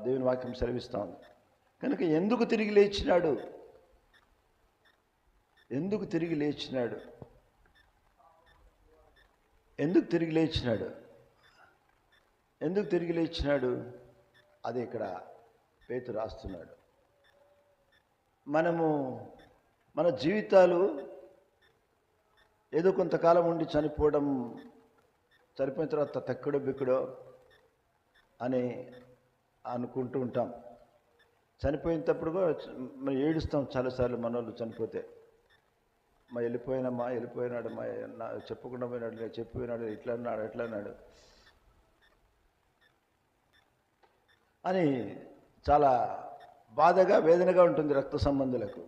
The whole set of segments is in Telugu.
దేవుని వాక్యం సెలవిస్తుంది కనుక ఎందుకు తిరిగి లేచినాడు? ఎందుకు తిరిగి లేచినాడు? ఎందుకు తిరిగి లేచినాడు? ఎందుకు తిరిగి లేచినాడు? అది ఇక్కడ పేతు రాస్తున్నాడు. మనము మన జీవితాలు ఏదో కొంతకాలం ఉండి చనిపోవడం చనిపోయిన తర్వాత తక్కడో బిక్కుడో అని అనుకుంటూ ఉంటాం. చనిపోయినప్పుడు కూడా మనం ఏడుస్తాం చాలాసార్లు మన వాళ్ళు చనిపోతే. మా వెళ్ళిపోయినమ్మా వెళ్ళిపోయినాడు మా నా చెప్పకుండా పోయినాడు నేను చెప్పిపోయినాడు ఇట్లా అన్నాడు ఎట్లా అన్నాడు. అని చాలా బాధగా వేదనగా ఉంటుంది రక్త సంబంధులకు.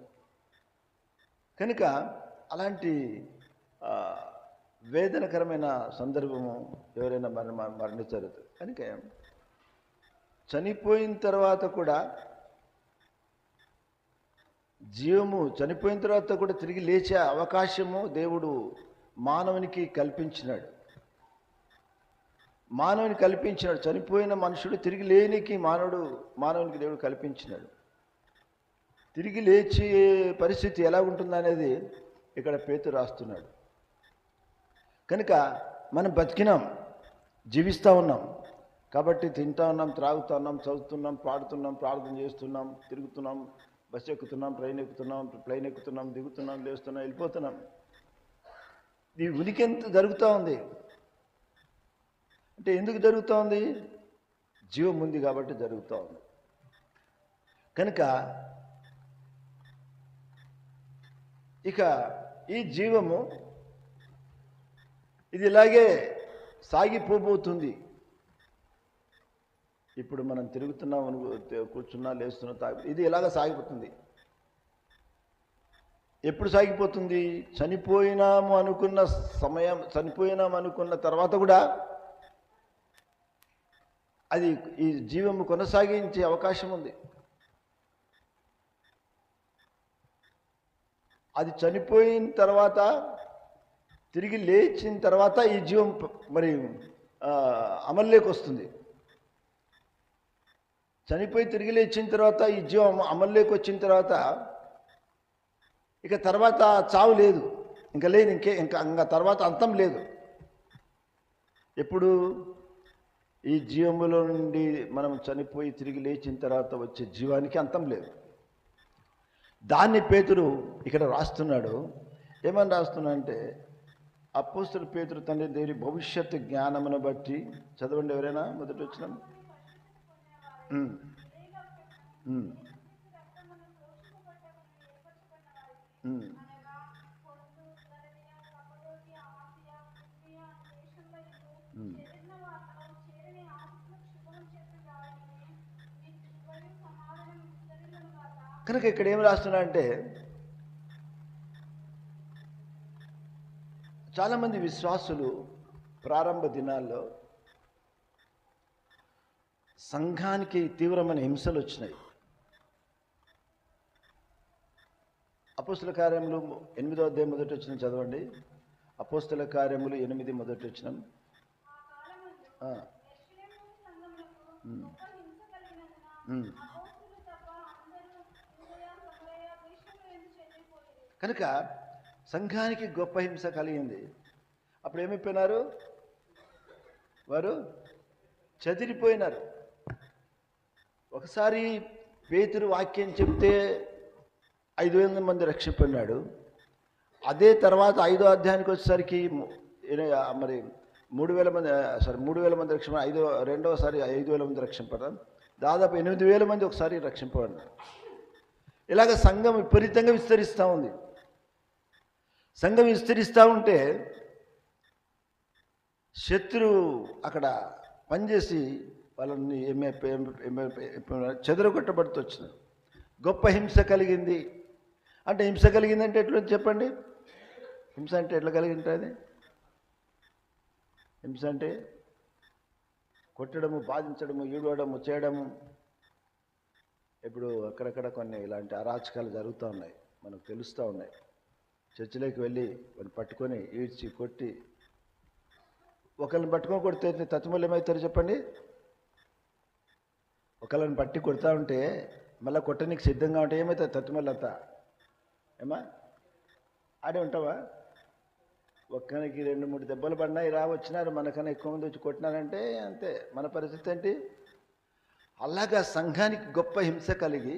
కనుక అలాంటి వేదనకరమైన సందర్భము ఎవరైనా మరణ మరణించారు. కనుక చనిపోయిన తర్వాత కూడా జీవము చనిపోయిన తర్వాత కూడా తిరిగి లేచే అవకాశము దేవుడు మానవునికి కల్పించినాడు. మానవుని కల్పించినాడు. చనిపోయిన మనుషుడు తిరిగి లేనికి మానవుడు మానవునికి దేవుడు కల్పించినాడు. తిరిగి లేచే పరిస్థితి ఎలా ఉంటుందనేది ఇక్కడ పేతు రాస్తున్నాడు. కనుక మనం బతికినాం జీవిస్తూ ఉన్నాం. కాబట్టి తింటా ఉన్నాం త్రాగుతా ఉన్నాం చదువుతున్నాం పాడుతున్నాం ప్రార్థన చేస్తున్నాం తిరుగుతున్నాం బస్సు ఎక్కుతున్నాం ట్రైన్ ఎక్కుతున్నాం ప్లైన్ ఎక్కుతున్నాం దిగుతున్నాం లేస్తున్నాం వెళ్ళిపోతున్నాం. ఈ ఉనికి ఎంత జరుగుతూ ఉంది? అంటే ఎందుకు జరుగుతూ ఉంది? జీవం ఉంది కాబట్టి జరుగుతూ ఉంది. కనుక ఇక ఈ జీవము ఇది ఇలాగే సాగిపోబోతుంది. ఇప్పుడు మనం తిరుగుతున్నాం కూర్చున్నా లేస్తున్నా తాగి ఇది ఇలాగ సాగిపోతుంది? ఎప్పుడు సాగిపోతుంది? చనిపోయినాము అనుకున్న సమయం చనిపోయినాము అనుకున్న తర్వాత కూడా అది ఈ జీవము కొనసాగించే అవకాశం ఉంది. అది చనిపోయిన తర్వాత తిరిగి లేచిన తర్వాత ఈ జీవం మరి అమల్లోకి వస్తుంది. చనిపోయి తిరిగి లేచిన తర్వాత ఈ జీవం అమల్లోకి వచ్చిన తర్వాత ఇక తర్వాత చావు లేదు. ఇంకా లేదు ఇంకే ఇంకా ఇంకా తర్వాత అంతం లేదు. ఎప్పుడు? ఈ జీవములో నుండి మనం చనిపోయి తిరిగి లేచిన తర్వాత వచ్చే జీవానికి అంతం లేదు. దాన్ని పేతురు ఇక్కడ రాస్తున్నాడు. ఏమని రాస్తున్నాడంటే అంటే అపోస్తుల పేతురు తండ్రి దేవుని భవిష్యత్తు జ్ఞానమును బట్టి చదవండి ఎవరైనా మొదటి వచ్చినాం కనుక ఇక్కడ ఏం రాస్తున్నా అంటే చాలామంది విశ్వాసులు ప్రారంభ దినాల్లో సంఘానికి తీవ్రమైన హింసలు వచ్చినాయి. అపోస్తుల కార్యములు ఎనిమిదో అధ్యాయం మొదటి వచ్చిన చదవండి. అపోస్తుల కార్యములు ఎనిమిది మొదటి వచ్చిన కనుక సంఘానికి గొప్ప హింస కలిగింది. అప్పుడు ఏమైపోయినారు? వారు చెదిరిపోయినారు. ఒకసారి పేతురు వాక్యం చెప్తే ఐదు వేల మంది రక్షిపోయినాడు అదే తర్వాత ఐదో అధ్యాయానికి వచ్చేసరికి మరి మూడు వేల మంది సారీ మూడు వేల మంది రక్షణ ఐదో రెండవసారి ఐదు వేల మంది రక్షింపడం. దాదాపు ఎనిమిది వేల మంది ఒకసారి రక్షింపబడినారు. ఇలాగ సంఘం విపరీతంగా విస్తరిస్తూ ఉంది. సంఘం విస్తరిస్తూ ఉంటే శత్రువు అక్కడ పనిచేసి వాళ్ళని ఎంఏ చెదరగొట్టబడుతూ వచ్చింది. గొప్ప హింస కలిగింది. అంటే హింస కలిగిందంటే ఎట్లా చెప్పండి? హింస అంటే ఎట్లా కలిగి ఉంటుంది హింస అంటే కొట్టడము బాధించడము ఈడవడము చేయడము. ఇప్పుడు అక్కడక్కడ కొన్ని ఇలాంటి అరాచకాలు జరుగుతూ ఉన్నాయి. మనకు తెలుస్తూ ఉన్నాయి. చర్చిలోకి వెళ్ళి వాడిని పట్టుకొని ఈడ్చి కొట్టి ఒకరిని పట్టుకొని కొడితే తత్తుమలు చెప్పండి? ఒకళ్ళని పట్టి కొడతా ఉంటే మళ్ళీ కొట్టనీకి సిద్ధంగా ఉంటే ఏమవుతుంది తట్టుమల్లంతా ఏమా ఆడే ఉంటావా? ఒక్కనికి రెండు మూడు దెబ్బలు పడినాయి రా వచ్చినారు మనకన్నా ఎక్కువ మంది వచ్చి కొట్టినారంటే అంతే. మన పరిస్థితి ఏంటి? అలాగా సంఘానికి గొప్ప హింస కలిగి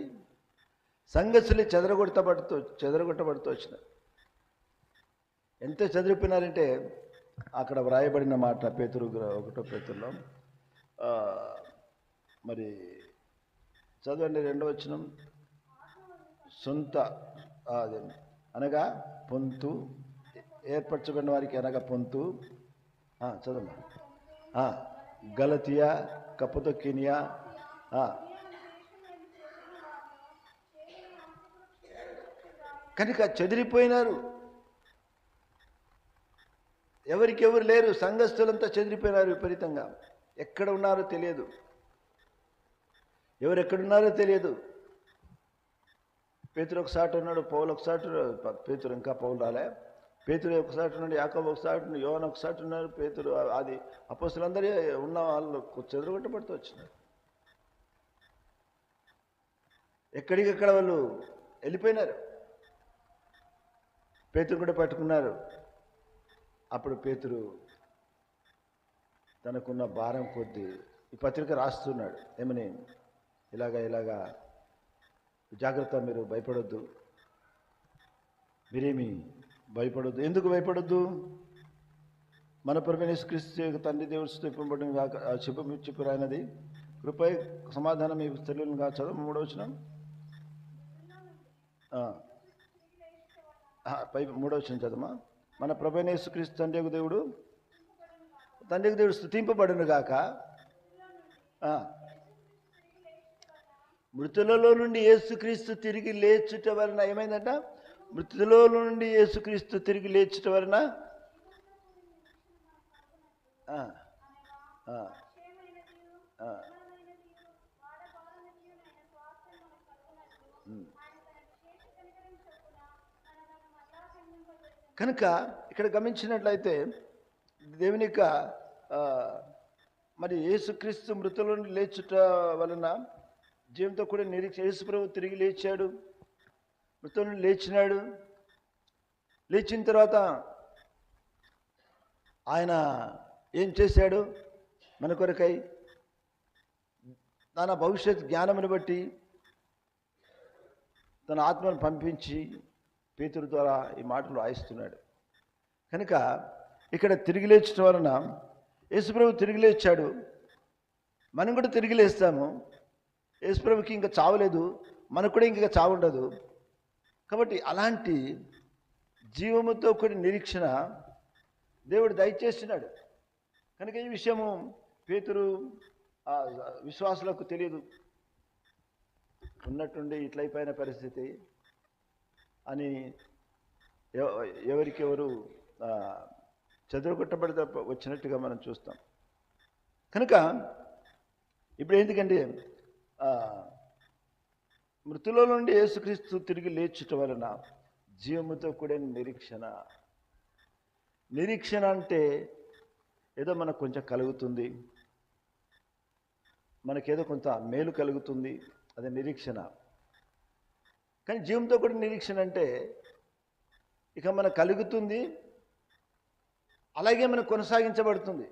సంఘస్సులు చెదరగొట్టబడుతూ చెదరగొట్టబడుతూ వచ్చినారు. ఎంత చదివిపోయినారంటే అక్కడ వ్రాయబడిన మాట పేతురు ఒకటో పేతుల్లో మరి చదవండి రెండో వచనం. సొంత అదే. అనగా పొంతు ఏర్పరచబడిన వారికి అనగా పొంతు. చదవండి. గలతియా కప్పతొక్కినియా ఆ. కనుక చెదిరిపోయినారు. ఎవరికెవరు లేరు సంఘస్థులంతా చెదిరిపోయినారు విపరీతంగా. ఎక్కడ ఉన్నారో తెలియదు. ఎవరు ఎక్కడున్నారో తెలియదు. పేతురు ఒకసారి ఉన్నాడు పౌలు ఒకసారి పేతురు ఇంకా పౌలు రాలే. పేతురు ఒకసారి ఉన్నాడు యాకబ్ ఒకసారి ఉన్నాడు యోన ఒకసారి ఉన్నారు పేతురు అది అపోస్తులందరూ ఉన్న వాళ్ళు చెదరగొట్టబడుతూ వచ్చినారు. ఎక్కడికెక్కడ వాళ్ళు వెళ్ళిపోయినారు? పేతురు కూడా పట్టుకున్నారు. అప్పుడు పేతురు తనకున్న భారం కొద్దీ ఈ పత్రిక రాస్తున్నాడు. ఏమని? ఇలాగా ఇలాగా జాగ్రత్త మీరు భయపడొద్దు. మీరేమి భయపడొద్దు. ఎందుకు భయపడొద్దు? మన క్రీస్తు తండ్రి దేవుడు స్థింపబడిన కాక చెప్పు చెప్పు రాయినది. కృపై సమాధానం మీకు తెలియను కాదు. చదువు మూడో వచ్చిన పై మూడో వచ్చిన చదవమా? మన ప్రభైన క్రీస్తు తండ్రి దేవుడు తండ్రి దేవుడు స్థుతింపబడును గాక. మృతులలో నుండి యేసుక్రీస్తు తిరిగి లేచుట వలన ఏమైందంట? మృతులలో నుండి యేసుక్రీస్తు తిరిగి లేచుట వలన? కనుక ఇక్కడ గమనించినట్లయితే దేవుని యొక్క మరి యేసుక్రీస్తు మృతుల నుండి లేచుట వలన జీవంతో కూడా నిరీక్ష యేసుప్రభు తిరిగి లేచాడు. మృతం లేచినాడు. లేచిన తర్వాత ఆయన ఏం చేశాడు? మన కొరకై తన భవిష్యత్ జ్ఞానమును బట్టి తన ఆత్మను పంపించి పేతురు ద్వారా ఈ మాటలు రాయిస్తున్నాడు. కనుక ఇక్కడ తిరిగి లేచడం వలన యేసుప్రభు తిరిగి లేచాడు. మనం కూడా తిరిగి లేస్తాము. యేసుప్రభుకి ఇంకా చావలేదు మనకు కూడా ఇంకా చావు ఉండదు. కాబట్టి అలాంటి జీవముతో కూడిన నిరీక్షణ దేవుడు దయచేస్తున్నాడు. కనుక ఈ విషయము పేతురు విశ్వాసులకు తెలియదు. ఉన్నట్టుండి ఇట్లయిపోయిన పరిస్థితి అని ఎవరికెవరు ఆ, వచ్చినట్టుగా మనం చూస్తాం. కనుక ఇప్పుడు ఎందుకంటే మృతులో నుండి యేసుక్రీస్తు తిరిగి లేచుట వలన జీవముతో కూడిన నిరీక్షణ. నిరీక్షణ అంటే ఏదో మనకు కొంచెం కలుగుతుంది. మనకేదో కొంత మేలు కలుగుతుంది. అది నిరీక్షణ. కానీ జీవంతో కూడా నిరీక్షణ అంటే ఇక మనకు కలుగుతుంది. అలాగే మనకు కొనసాగించబడుతుంది.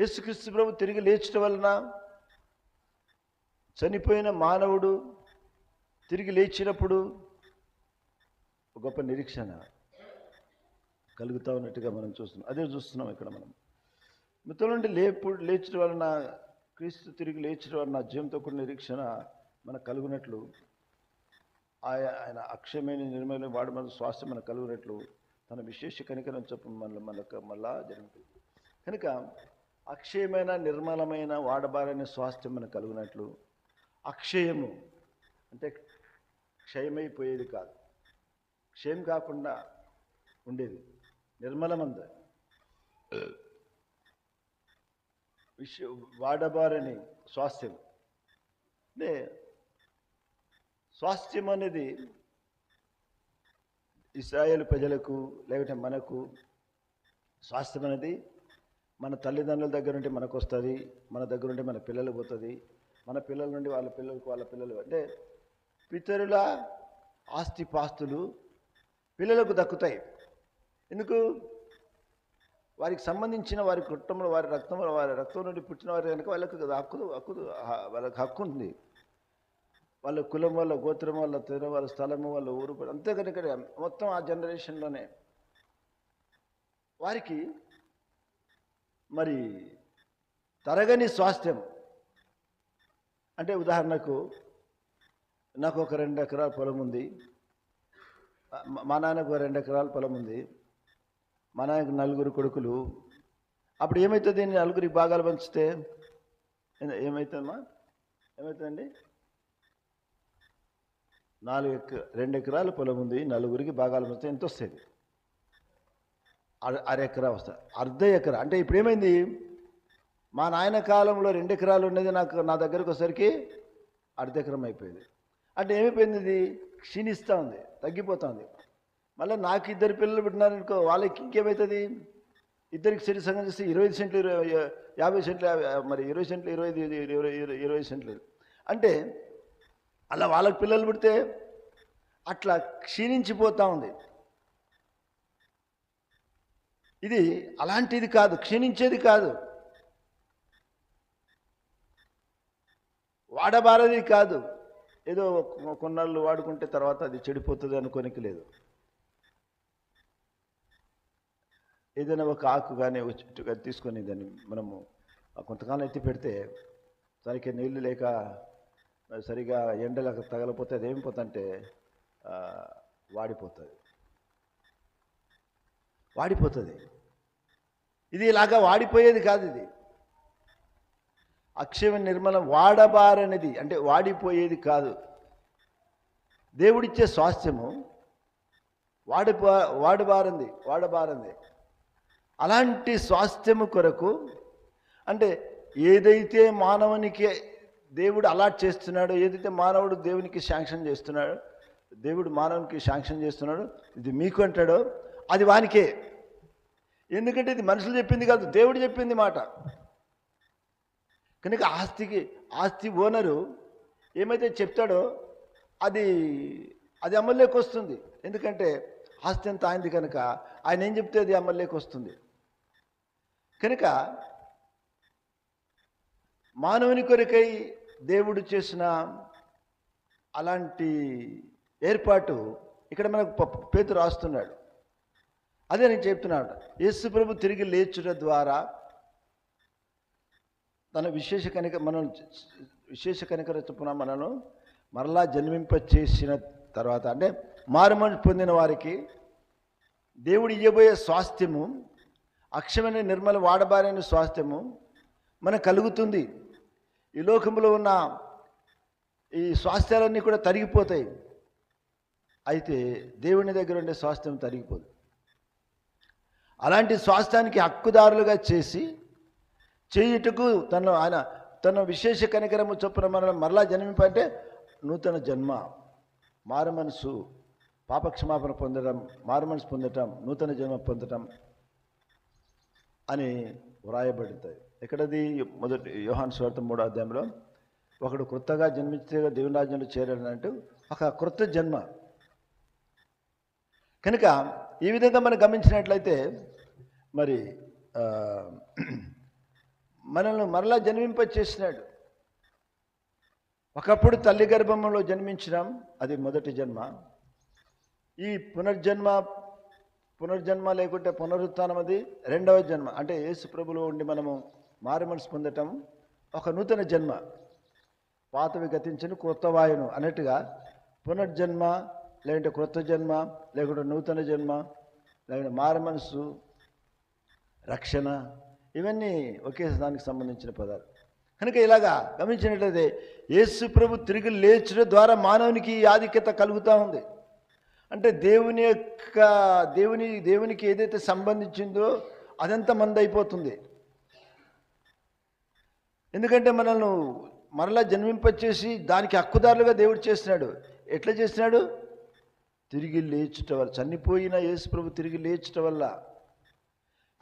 యేసుక్రీస్తు ప్రభు తిరిగి లేచడం వలన చనిపోయిన మానవుడు తిరిగి లేచినప్పుడు గొప్ప నిరీక్షణ కలుగుతా ఉన్నట్టుగా మనం చూస్తున్నాం. అదే చూస్తున్నాం ఇక్కడ మనం. మిత్రుల నుండి లేపు లేచడం వలన క్రీస్తు తిరిగి లేచడం వలన జీవంతో కూడిన నిరీక్షణ మనకు కలుగునట్లు ఆయన ఆయన అక్షయమైన నిర్మల వాడు మన స్వాస్థ్యం మనకు కలుగునట్లు తన విశేష కనికరం చెప్పు మన మనకు మళ్ళా జరుగుతుంది కనుక అక్షయమైన నిర్మలమైన వాడబారని స్వాస్థ్యం మనకు కలుగునట్లు. అక్షయము అంటే క్షయమైపోయేది కాదు. క్షయం కాకుండా ఉండేది. నిర్మలమంద. విష వాడబారని స్వాస్థ్యం. అంటే స్వాస్థ్యం అనేది ఇస్రాయేల్ ప్రజలకు లేకపోతే మనకు స్వాస్థ్యం అనేది మన తల్లిదండ్రుల దగ్గర నుండి మనకు వస్తుంది మన దగ్గర నుండి మన పిల్లలకు పోతుంది మన పిల్లల నుండి వాళ్ళ పిల్లలకు వాళ్ళ పిల్లలు అంటే పితరుల ఆస్తి పాస్తులు పిల్లలకు దక్కుతాయి. ఎందుకు? వారికి సంబంధించిన వారి కుటుంబంలో వారి రక్తంలో వారి రక్తం నుండి పుట్టిన వారి కనుక వాళ్ళకు హక్కు హక్కు వాళ్ళకి హక్కు ఉంది. వాళ్ళ కులం వాళ్ళ గోత్రం వాళ్ళ తెర వాళ్ళ స్థలము వాళ్ళ ఊరు అంతే కనుక మొత్తం ఆ జనరేషన్లోనే వారికి మరి తరగని స్వాస్థ్యం. అంటే ఉదాహరణకు నాకు ఒక రెండు ఎకరాల పొలం ఉంది. మా- నాన్నకు ఒక రెండు ఎకరాల పొలం ఉంది. మా నాన్నకు నలుగురు కొడుకులు. అప్పుడు ఏమవుతుంది నలుగురికి భాగాలు పంచితే ఏమవుతుందమ్మా ఏమవుతుందండి నాలుగు ఎక రెండు ఎకరాల పొలం ఉంది. నలుగురికి భాగాలు పంచితే ఎంత వస్తుంది అర- అర ఎకరా వస్తుంది అర్ధ ఎకరా. అంటే ఇప్పుడు ఏమైంది మా నాయన కాలంలో రెండు ఎకరాలు ఉన్నది నాకు నా దగ్గరకు వచ్చేసరికి అర్ధ ఎకరం అయిపోయింది. అంటే ఏమైపోయింది ఇది? క్షీణిస్తూ ఉంది తగ్గిపోతుంది మళ్ళీ నాకు ఇద్దరు పిల్లలు పుట్టినారనుకో వాళ్ళకి ఇంకేమవుతుంది ఇద్దరికి సరి సంగం చేస్తే ఇరవై సెంట్లు ఇరవై యాభై సెంట్లు మరి ఇరవై సెంట్లు ఇరవై ఐదు ఇరవై ఇరవై ఇరవై సెంట్లు. అంటే అలా వాళ్ళకి పిల్లలు పుడితే అట్లా క్షీణించిపోతూ ఉంది. ఇది అలాంటిది కాదు క్షీణించేది కాదు. వాడబారది కాదు. ఏదో కొన్నాళ్ళు వాడుకుంటే తర్వాత అది చెడిపోతుంది అనుకోనికి లేదు. ఏదైనా ఒక ఆకు కానీ ఒక చెట్టు కానీ తీసుకొని దాన్ని మనము కొంతకాలం ఎత్తి పెడితే దానికి నీళ్ళు లేక సరిగా ఎండలకు తగలపోతే అది ఏం పోతుందంటే వాడిపోతుంది. వాడిపోతుంది. ఇది ఇలాగా వాడిపోయేది కాదు ఇది. అక్షయ నిర్మలం వాడబారనిది అంటే వాడిపోయేది కాదు. దేవుడిచ్చే స్వాస్థ్యము వాడిపో వాడబారంది వాడబారంది. అలాంటి స్వాస్థ్యము కొరకు అంటే ఏదైతే మానవునికి దేవుడు అలాట్ చేస్తున్నాడో ఏదైతే మానవుడు దేవునికి శాంక్షన్ చేస్తున్నాడో దేవుడు మానవునికి శాంక్షన్ చేస్తున్నాడో ఇది మీకు అంటాడో అది వానికే. ఎందుకంటే ఇది మనుషులు చెప్పింది కాదు దేవుడు చెప్పింది మాట. కనుక ఆస్తికి ఆస్తి ఓనరు ఏమైతే చెప్తాడో అది అది అమల్లోకి వస్తుంది. ఎందుకంటే ఆస్తి అంతా ఆయనది కనుక ఆయన ఏం చెప్తే అది అమల్లోకి వస్తుంది. కనుక మానవుని కొరకై దేవుడు చేసిన అలాంటి ఏర్పాటు ఇక్కడ మనకు పేతు రాస్తున్నాడు. అదే నేను చెప్తున్నాడు యేసు ప్రభు తిరిగి లేచుట ద్వారా తన విశేష కనిక మనం విశేష కనికర చొప్పున మనను మరలా జన్మింప చేసిన తర్వాత అంటే మారుమని పొందిన వారికి దేవుడు ఇవ్వబోయే స్వాస్థ్యము అక్షమైన నిర్మల వాడబారైన స్వాస్థ్యము మనకు కలుగుతుంది. ఈ లోకంలో ఉన్న ఈ స్వాస్థ్యాలన్నీ కూడా తరిగిపోతాయి. అయితే దేవుని దగ్గర ఉండే స్వాస్థ్యం తరిగిపోదు. అలాంటి స్వాస్థ్యానికి హక్కుదారులుగా చేసి చేయుటకు తన ఆయన తన విశేష కనికరము చొప్పున మనం మరలా జన్మింపంటే నూతన జన్మ మారు మనసు పాపక్షమాపణ పొందడం మారు మనసు పొందటం నూతన జన్మ పొందటం అని వ్రాయబడుతుంది ఎక్కడది? మొదటి యోహాన్ స్వార్థం మూడో అధ్యాయంలో. ఒకడు కొత్తగా జన్మించే దేవుని రాజ్యంలో చేరాడంటూ ఒక క్రొత్త జన్మ. కనుక ఈ విధంగా మనం గమనించినట్లయితే మరి మనల్ని మరలా జన్మింప చేసినాడు ఒకప్పుడు తల్లి గర్భంలో జన్మించినాం అది మొదటి జన్మ. ఈ పునర్జన్మ పునర్జన్మ లేకుంటే పునరుత్నం అది రెండవ జన్మ. అంటే యేసు ప్రభులో ఉండి మనము మారు మనసు పొందటం ఒక నూతన జన్మ. పాతవి గతించిన క్రొత్త వాయును అన్నట్టుగా పునర్జన్మ లేకుంటే క్రొత్త జన్మ లేకుంటే నూతన జన్మ లేకుంటే మారు మనసు రక్షణ ఇవన్నీ ఒకే దానికి సంబంధించిన పదాలు. కనుక ఇలాగా గమనించినట్లయితే యేసు ప్రభు తిరిగి లేచడం ద్వారా మానవునికి ఈ ఆధిక్యత కలుగుతూ ఉంది. అంటే దేవుని యొక్క దేవుని దేవునికి ఏదైతే సంబంధించిందో అదంతా మందైపోతుంది. ఎందుకంటే మనల్ని మరలా జన్మింపచేసి దానికి హక్కుదారులుగా దేవుడు చేస్తున్నాడు. ఎట్లా చేస్తున్నాడు? తిరిగి లేచుట వల్ల చనిపోయిన యేసు ప్రభు తిరిగి లేచుట వల్ల.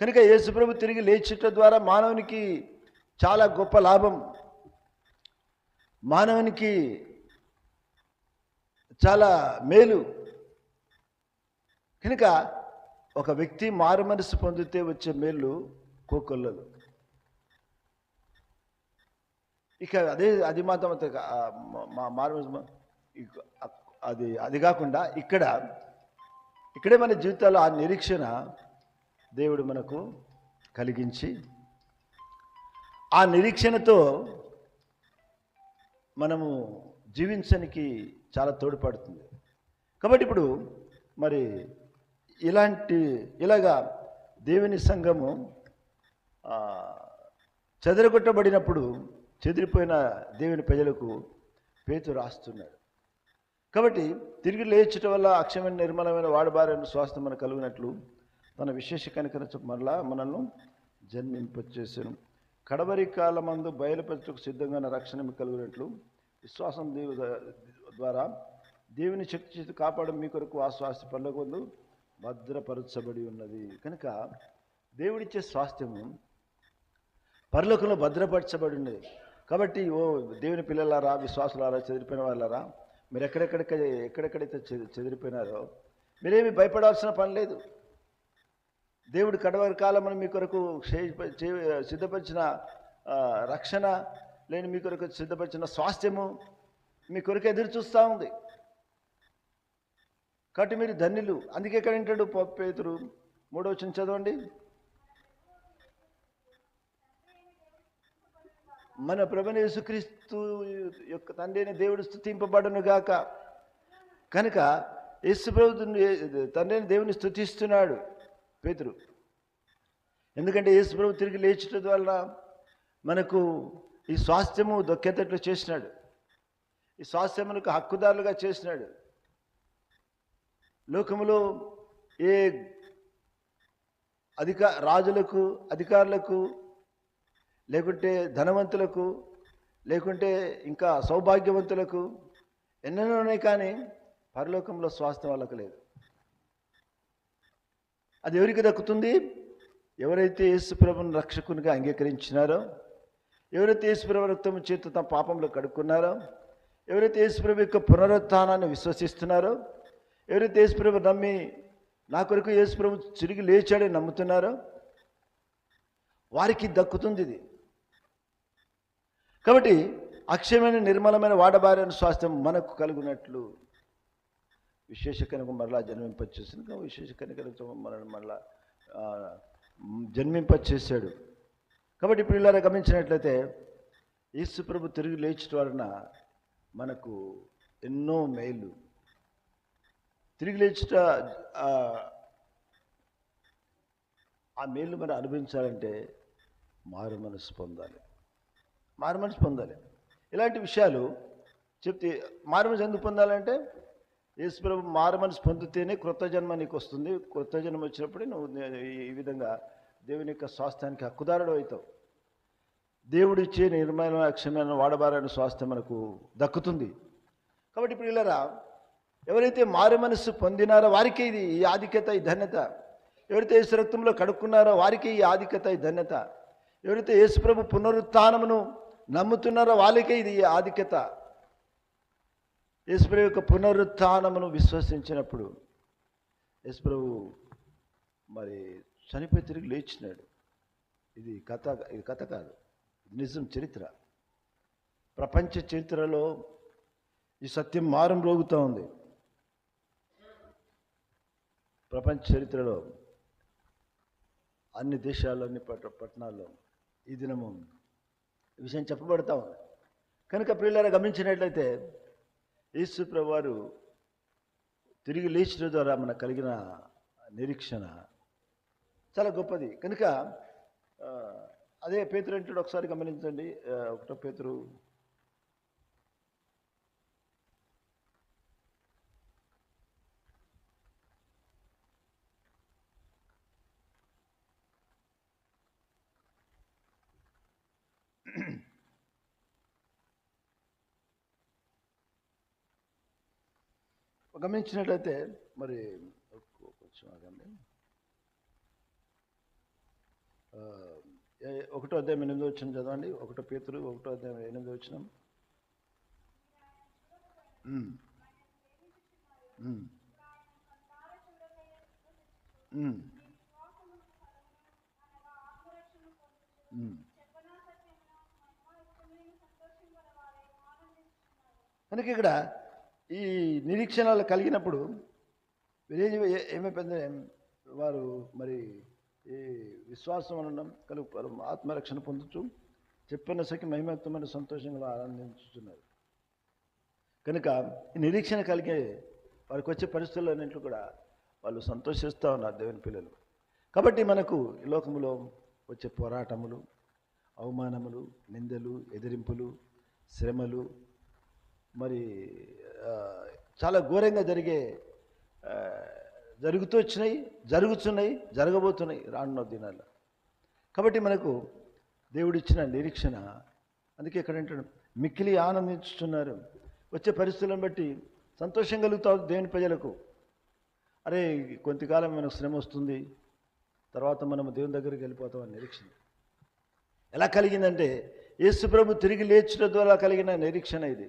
కనుక యేసుప్రభు తిరిగి లేచుట ద్వారా మానవునికి చాలా గొప్ప లాభం. మానవునికి చాలా మేలు. కనుక ఒక వ్యక్తి మారు మనసు పొందితే వచ్చే మేలు కోకొల్లలు. ఇక అదే అది మాత్రం మా- మారు అది అది కాకుండా ఇక్కడ ఇక్కడే మన జీవితాల్లో ఆ నిరీక్షణ దేవుడు మనకు కలిగించి ఆ నిరీక్షణతో మనము జీవించడానికి చాలా తోడ్పడుతుంది. కాబట్టి ఇప్పుడు మరి ఇలాంటి ఇలాగా దేవుని సంఘము చెదరగొట్టబడినప్పుడు చెదిరిపోయిన దేవుని ప్రజలకు పేతు రాస్తున్నాడు. కాబట్టి తిరిగి లేచటం వల్ల అక్షమైన నిర్మలమైన వాడబారైన స్వాస్థ్యం మనకు కలిగినట్లు తన విశేష కనికరించక మరలా మనల్ని జన్మింపచేసాను. కడవరి కాలమందు బయలుపరచుకు సిద్ధంగా ఉన్న రక్షణ కలిగినట్లు కలుగునట్లు విశ్వాసం దేవు ద్వారా దేవుని శక్తి చేతి కాపాడడం మీ కొరకు ఆ స్వాస్థ్య పనులకు భద్రపరచబడి ఉన్నది. కనుక దేవుడిచ్చే స్వాస్థ్యము పరలోకంలో భద్రపరచబడి ఉన్నది. కాబట్టి ఓ దేవుని పిల్లలారా విశ్వాసులారా చెదిరిపోయిన వాళ్ళారా మీరు ఎక్కడెక్కడికి ఎక్కడెక్కడైతే చెదిరిపోయినారో మీరేమి భయపడాల్సిన పని లేదు. దేవుడు కడవరి కాలమని మీ కొరకు సిద్ధపరిచిన రక్షణ లేని మీ కొరకు సిద్ధపరిచిన స్వాస్థ్యము మీ కొరకు ఎదురు చూస్తూ ఉంది. కాబట్టి మీరు ధన్యులు. అందుకే ఎక్కడ వింటాడు పేతురు? మూడో వచ్చిన చదవండి. మన ప్రభుని యేసుక్రీస్తు యొక్క తండ్రిని దేవుడు స్థుతింపబడును గాక. కనుక యేసు ప్రభు దేవుని స్థుతిస్తున్నాడు పేతురు. ఎందుకంటే యేసు ప్రభు తిరిగి లేచడం వల్ల మనకు ఈ స్వాస్థ్యము దొక్కేటట్లు చేసినాడు. ఈ స్వాస్థ్యములకు హక్కుదారులుగా చేసినాడు. లోకములో ఏ అధిక రాజులకు అధికారులకు లేకుంటే ధనవంతులకు లేకుంటే ఇంకా సౌభాగ్యవంతులకు ఎన్నెన్నో ఉన్నాయి కానీ పరలోకంలో స్వాస్థ్యం వాళ్ళకు లేదు. అది ఎవరికి దక్కుతుంది? ఎవరైతే యేసుప్రభుని రక్షకునిగా అంగీకరించినారో ఎవరైతే యేసుప్రభు ఉత్తమ చేత తమ పాపంలో కడుక్కున్నారో ఎవరైతే యేసుప్రభు యొక్క పునరుత్థానాన్ని విశ్వసిస్తున్నారో ఎవరైతే యేసుప్రభు నమ్మి నా కొరకు యేసుప్రభు తిరిగి లేచాడని నమ్ముతున్నారో వారికి దక్కుతుంది ఇది. కాబట్టి అక్షయమైన నిర్మలమైన వాడబారిన స్వాస్థ్యం మనకు కలుగునట్లు విశేష కనుక మరలా జన్మింపచేసింది. విశేష కనుక మనల్ని మరలా జన్మింపచేసాడు కాబట్టి ఇప్పుడు ఇలా గమనించినట్లయితే యేసు ప్రభు తిరిగి లేచడం వలన మనకు ఎన్నో మేలు. తిరిగి లేచుట ఆ, ఆ మేలు మనం అనుభవించాలంటే మారు మనసు పొందాలి. మారు మనసు పొందాలి. ఇలాంటి విషయాలు చెప్తే మారు మనసు ఎందుకు పొందాలంటే యేసుప్రభు మారు మనసు పొందితేనే క్రొత్త జన్మ నీకు వస్తుంది క్రొత్త జన్మ వచ్చినప్పుడే నువ్వు ఈ- విధంగా దేవుని యొక్క స్వాస్థ్యానికి హక్కుదారుడు అవుతావు. దేవుడు ఇచ్చే నిర్మలమైన అక్షమైన వాడబారని స్వాస్థ్యం మనకు దక్కుతుంది. కాబట్టి ఇప్పుడు ఇలారా ఎవరైతే మారు మనస్సు పొందినారో వారికే ఇది ఈ ఆధిక్యత ఈ ధన్యత. ఎవరైతే యేసు రక్తంలో కడుక్కున్నారో వారికి ఈ ఆధిక్యత ఈ ధన్యత. ఎవరైతే యేసుప్రభు పునరుత్నమును నమ్ముతున్నారో వాళ్ళకే ఇది ఈ ఆధిక్యత. యేసుప్రభు యొక్క పునరుత్నమును విశ్వసించినప్పుడు యేసుప్రభు మరి చనిపోయి తిరిగి లేచినాడు. ఇది కథ ఇది కథ కాదు నిజం చరిత్ర. ప్రపంచ చరిత్రలో ఈ సత్యం మారం రోగుతూ ఉంది. ప్రపంచ చరిత్రలో అన్ని దేశాల్లో అన్ని పట్ పట్టణాల్లో ఈ దినము విషయం చెప్పబడతా ఉంది. కనుక పిల్లలు గమనించినట్లయితే యేసు ప్రభువారు తిరిగి లేచిన ద్వారా మనకు కలిగిన నిరీక్షణ చాలా గొప్పది. కనుక అదే పేతురు అంటాడు ఒకసారి గమనించండి. ఒకటో పేతురు గమనించినట్లయితే మరి కొంచెం ఆగండి. ఏ- ఒకటో అధ్యాయం ఎనిమిది వచ్చిన చదవండి. ఒకటో పేతురు ఒకటో అధ్యాయం ఎనిమిది వచ్చిన కనుక ఇక్కడ ఈ నిరీక్షణలు కలిగినప్పుడు విలేజ్ ఏమైపోయింది? వారు మరి ఈ విశ్వాసం అనడం కలుగు వారు ఆత్మరక్షణ పొందుతూ చెప్పిన సఖి మహిమత్వమైన సంతోషంగా ఆనందించుతున్నారు. కనుక ఈ నిరీక్షణ కలిగే వారికి వచ్చే పరిస్థితులన్నింటిలో కూడా వాళ్ళు సంతోషిస్తూ ఉన్నారు దేవుని పిల్లలు. కాబట్టి మనకు ఈ లోకములో వచ్చే పోరాటములు అవమానములు నిందలు ఎదిరింపులు శ్రమలు మరి చాలా ఘోరంగా జరిగే జరుగుతూ వచ్చినాయి జరుగుతున్నాయి జరగబోతున్నాయి రానున్న దినాల్లో. కాబట్టి మనకు దేవుడిచ్చిన నిరీక్షణ అందుకే ఇక్కడ ఏంటంటే మిక్కిలి ఆనందించుతున్నారు. వచ్చే పరిస్థితులను బట్టి సంతోషం కలుగుతావు దేవుని ప్రజలకు. అరే కొంతకాలం మనకు శ్రమ వస్తుంది తర్వాత మనం దేవుని దగ్గరికి వెళ్ళిపోతామని నిరీక్షణ. ఎలా కలిగిందంటే యేసు ప్రభు తిరిగి లేచిన ద్వారా కలిగిన నిరీక్షణ ఇది.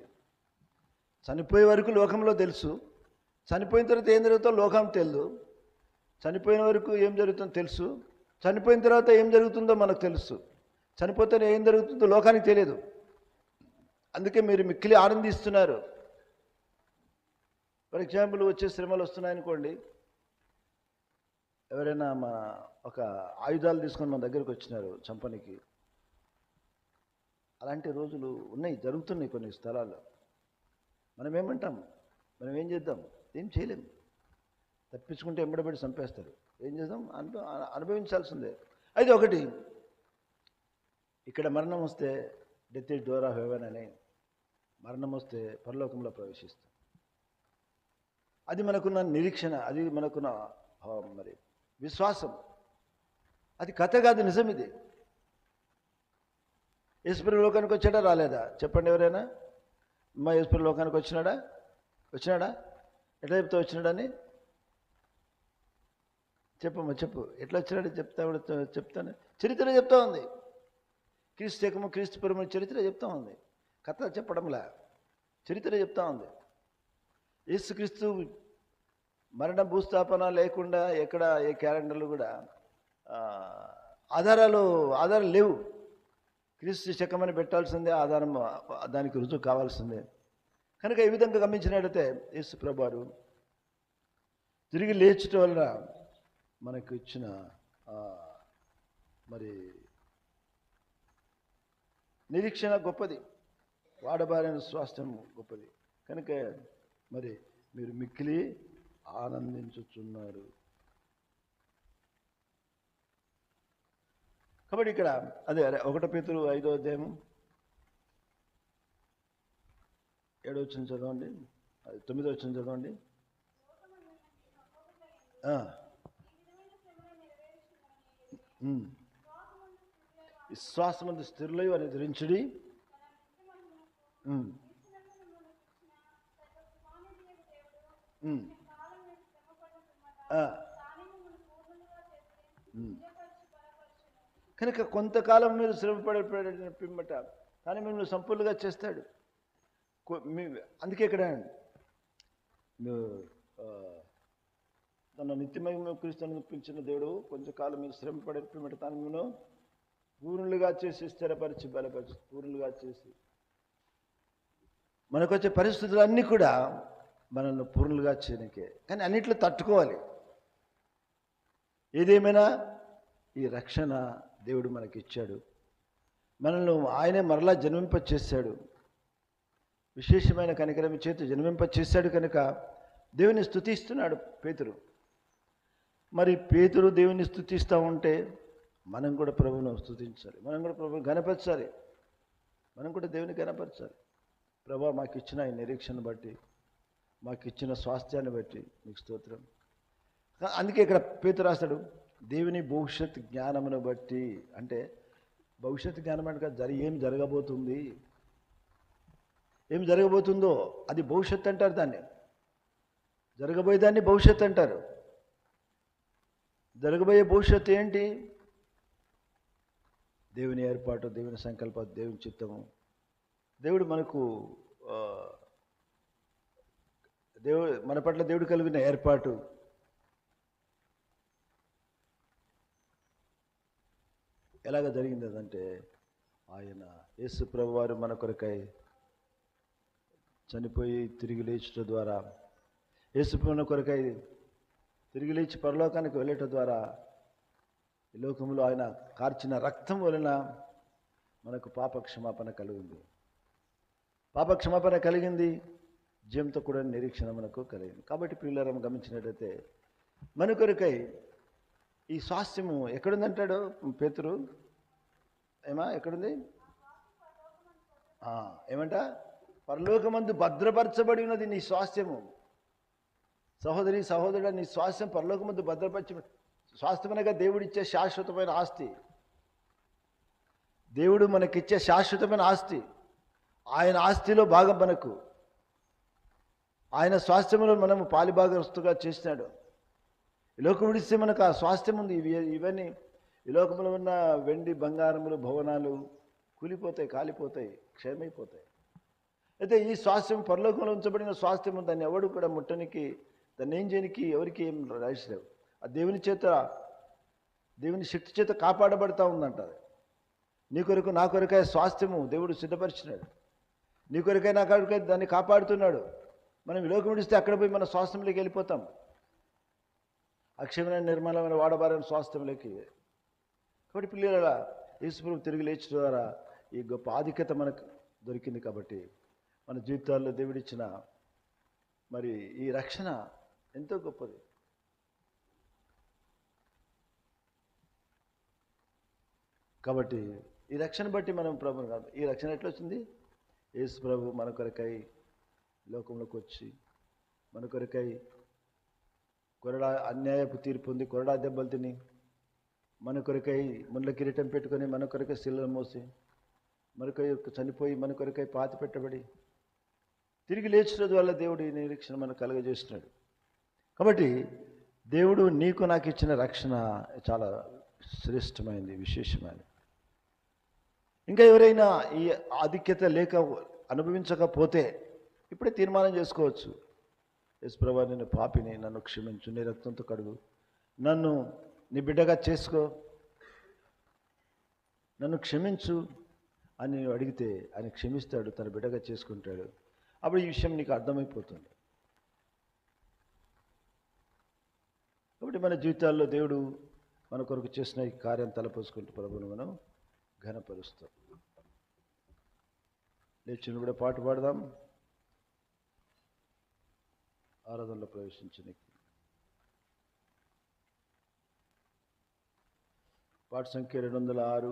చనిపోయే వరకు లోకంలో తెలుసు. చనిపోయిన తర్వాత ఏం జరుగుతుందో లోకం తెలియదు చనిపోయిన వరకు ఏం జరుగుతుందో తెలుసు. చనిపోయిన తర్వాత ఏం జరుగుతుందో మనకు తెలుసు. చనిపోతే ఏం జరుగుతుందో లోకానికి తెలియదు అందుకే మీరు మిక్కిలి ఆనందిస్తున్నారు. ఫర్ ఎగ్జాంపుల్ వచ్చే శ్రమలు వస్తున్నాయనుకోండి. ఎవరైనా మన ఒక ఆయుధాలు తీసుకొని మన దగ్గరికి వచ్చినారు చంపనికి. అలాంటి రోజులు ఉన్నాయి జరుగుతున్నాయి కొన్ని స్థలాల్లో మనం ఏమంటాం మనం ఏం చేద్దాం? ఏం చేయలేము తప్పించుకుంటే ఎంబడబడి చంపేస్తారు. ఏం చేద్దాం? అనుభవ అనుభవించాల్సిందే. అయితే ఒకటి. ఇక్కడ మరణం వస్తే death is door of heaven అని మరణం వస్తే పరలోకంలో ప్రవేశిస్తాం. అది మనకున్న నిరీక్షణ అది మనకున్న మరి. విశ్వాసం. అది కథ కాదు నిజం ఇది. ఈశ్వరు లోకానికి వచ్చాడా? రాలేదా? చెప్పండి ఎవరైనా. మా ఈశ్వరు లోకానికి వచ్చినాడా? వచ్చినాడా? ఎట్లా చెప్తా వచ్చినాడని? చెప్పమ్మా చెప్పు. ఎట్లా వచ్చినాడు చెప్తా కూడా చెప్తాను. చరిత్ర చెప్తా ఉంది. క్రీస్తు ఏకము క్రీస్తు పరమ చరిత్ర చెప్తా ఉంది. కథ చెప్పడంలా. చరిత్ర చెప్తా ఉంది. యేసుక్రీస్తు మరణ భూస్థాపన లేకుండా ఎక్కడ ఏ క్యాలెండర్లు కూడా ఆధారాలు ఆధారాలు లేవు. క్రీస్తు శకమని పెట్టాల్సిందే ఆధారం దానికి రుజువు కావాల్సిందే. కనుక ఈ విధంగా గమనించినట్లయితే యేసు ప్రభువారు తిరిగి లేచటం వలన మనకు ఇచ్చిన మరి నిరీక్షణ గొప్పది. వాడబారిన స్వాస్థ్యం గొప్పది. కనుక మరి మీరు మిక్కిలి ఆనందించుచున్నారు. కాబట్టి ఇక్కడ అదే ఒకట ఒకటో పేతురు ఐదో అధ్యాయము. ఏడో వచ్చిన చదవండి. అది తొమ్మిదో వచ్చిన చదవండి. ఆ. ఉమ్. విశ్వాసమందు స్థిరులై అని ధరించుడి. ఆ. కనుక కొంతకాలం మీరు శ్రమపడే పిమ్మట కానీ మిమ్మల్ని సంపూర్ణగా చేస్తాడు. మీ అందుకే ఇక్కడ మీరు, తన నిత్యమహిమ క్రీస్తుని ఒప్పించిన దేవుడు కొంచెంకాలం మీరు శ్రమపడే పిమ్మట తాను మీరు పూర్ణులుగా చేసి స్థిరపరిచి బలపరిచి పూర్ణులుగా చేసి. మనకు వచ్చే పరిస్థితులు అన్నీ కూడా మనల్ని పూర్ణులుగా చేయనికే. కానీ అన్నిట్లో తట్టుకోవాలి. ఏదేమైనా ఈ రక్షణ దేవుడు మనకి ఇచ్చాడు మనల్ని ఆయనే మరలా జన్మింప చేశాడు విశేషమైన కనికరం చేతి జన్మింప చేశాడు కనుక దేవుని స్థుతిస్తున్నాడు పేతురు. మరి పేతురు దేవుని స్థుతిస్తూ ఉంటే మనం కూడా ప్రభువును స్థుతించాలి మనం కూడా ప్రభువుని గనపరచాలి మనం కూడా దేవుని గనపరచాలి ప్రభా మాకు ఇచ్చిన ఈ నిరీక్షను బట్టి మాకు ఇచ్చిన స్వాస్థ్యాన్ని బట్టి మీకు స్తోత్రం. అందుకే ఇక్కడ పేతు రాస్తాడు దేవుని భవిష్యత్ జ్ఞానమును బట్టి అంటే భవిష్యత్ జ్ఞానం అంటే జరి ఏం జరగబోతుంది? ఏం జరగబోతుందో? అది భవిష్యత్ అంటారు దాన్ని. జరగబోయే దాన్ని భవిష్యత్ అంటారు. జరగబోయే భవిష్యత్ ఏంటి? దేవుని ఏర్పాటు దేవుని సంకల్పం దేవుని చిత్తము. దేవుడు మనకు దేవుడు మన పట్ల దేవుడు కలిగిన ఏర్పాటు. ఎలాగ జరిగింది అదంటే ఆయన యేసు ప్రభు వారు మన కొరకై చనిపోయి తిరిగి లేచడం ద్వారా యేసు కొరకై తిరిగి లేచి పరలోకానికి వెళ్ళటం ద్వారా ఈ లోకంలో ఆయన కార్చిన రక్తం వలన మనకు పాప క్షమాపణ కలిగింది. పాప క్షమాపణ కలిగింది. జీవంతో కూడా నిరీక్షణ మనకు కలిగింది. కాబట్టి పిల్లరం గమనించినట్టయితే మన కొరకై ఈ స్వాస్థ్యము ఎక్కడుందంటాడు పేతురు? ఏమా ఎక్కడుంది? ఏమంట? పరలోకమందు భద్రపరచబడి ఉన్నది నీ స్వాస్థ్యము. సహోదరి సహోదరుడు నీ స్వాస్థ్యం పరలోకమందు భద్రపరచ స్వాస్థ్యమనగా దేవుడిచ్చే శాశ్వతమైన ఆస్తి. దేవుడు మనకిచ్చే శాశ్వతమైన ఆస్తి. ఆయన ఆస్తిలో భాగం మనకు. ఆయన స్వాస్థ్యంలో మనము పాలిభాగస్తుగా చేసినాడు. ఈ లోకం విడిస్తే మనకు ఆ స్వాస్థ్యం ఉంది. ఇవి ఇవన్నీ ఈ లోకంలో ఉన్న వెండి బంగారములు భవనాలు కూలిపోతాయి కాలిపోతాయి క్షయమైపోతాయి. అయితే ఈ స్వాస్థ్యం పరలోకంలో ఉంచబడిన స్వాస్థ్యం దాన్ని ఎవడు కూడా ముట్టనికి దాన్ని ఏం చేయనికి ఎవరికి ఏం రాసిలేవు ఆ దేవుని చేత దేవుని శక్తి చేత కాపాడబడతా ఉందంట అది. నీ కొరకు నా కొరకే స్వాస్థ్యము దేవుడు సిద్ధపరిచినాడు. నీ కొరకే నా కొరకే దాన్ని కాపాడుతున్నాడు. మనం విలోకం విడిస్తే అక్కడ పోయి మన స్వాస్థ్యంలోకి వెళ్ళిపోతాం. అక్షయమైన నిర్మలమైన వాడబారని స్వాస్థ్యంలోకి కాబట్టి పిల్లల యేసుప్రభు తిరిగి లేచి ద్వారా ఈ గొప్ప ఆధిక్యత మనకు దొరికింది కాబట్టి మన జీవితాల్లో దేవుడిచ్చిన మరి ఈ రక్షణ ఎంతో గొప్పది. కాబట్టి ఈ రక్షణ బట్టి మనం ప్రభుని కాదు ఈ రక్షణ ఎట్లా వచ్చింది యేసు ప్రభు మన కొరకై లోకంలోకి వచ్చి మన కొరకై కొరడా అన్యాయపు తీర్పు ఉంది కొరడా దెబ్బలు తిని మన కొరకై ముళ్ళ కిరీటం పెట్టుకొని మన కొరకై శిలను మోసి మనకై చనిపోయి మన కొరకై పాతి పెట్టబడి తిరిగి లేచిన ద్వారా దేవుడు ఈ నిరీక్షణ మనకు కలుగజేస్తున్నాడు. కాబట్టి దేవుడు నీకు నాకు ఇచ్చిన రక్షణ చాలా శ్రేష్టమైనది విశేషమైనది ఇంకా ఎవరైనా ఈ ఆధిక్యత లేక అనుభవించకపోతే ఇప్పుడే తీర్మానం చేసుకోవచ్చు. ఎస్ నేను పాపిని నన్ను క్షమించు నీ రక్తంతో కడుగు. నన్ను నీ బిడ్డగా చేసుకో. నన్ను క్షమించు అని నేను అడిగితే ఆయన క్షమిస్తాడు తన బిడ్డగా చేసుకుంటాడు. అప్పుడు ఈ విషయం నీకు అర్థమైపోతుంది. కాబట్టి మన జీవితాల్లో దేవుడు మన కొరకు చేసిన ఈ కార్యం తలపోసుకుంటూ ప్రభుని మనం ఘనపరుస్తాం. లేచిన కూడా పాట పాడదాం. ఆరాధనలో ప్రవేశించడానికి పాట సంఖ్య రెండు వందల ఆరు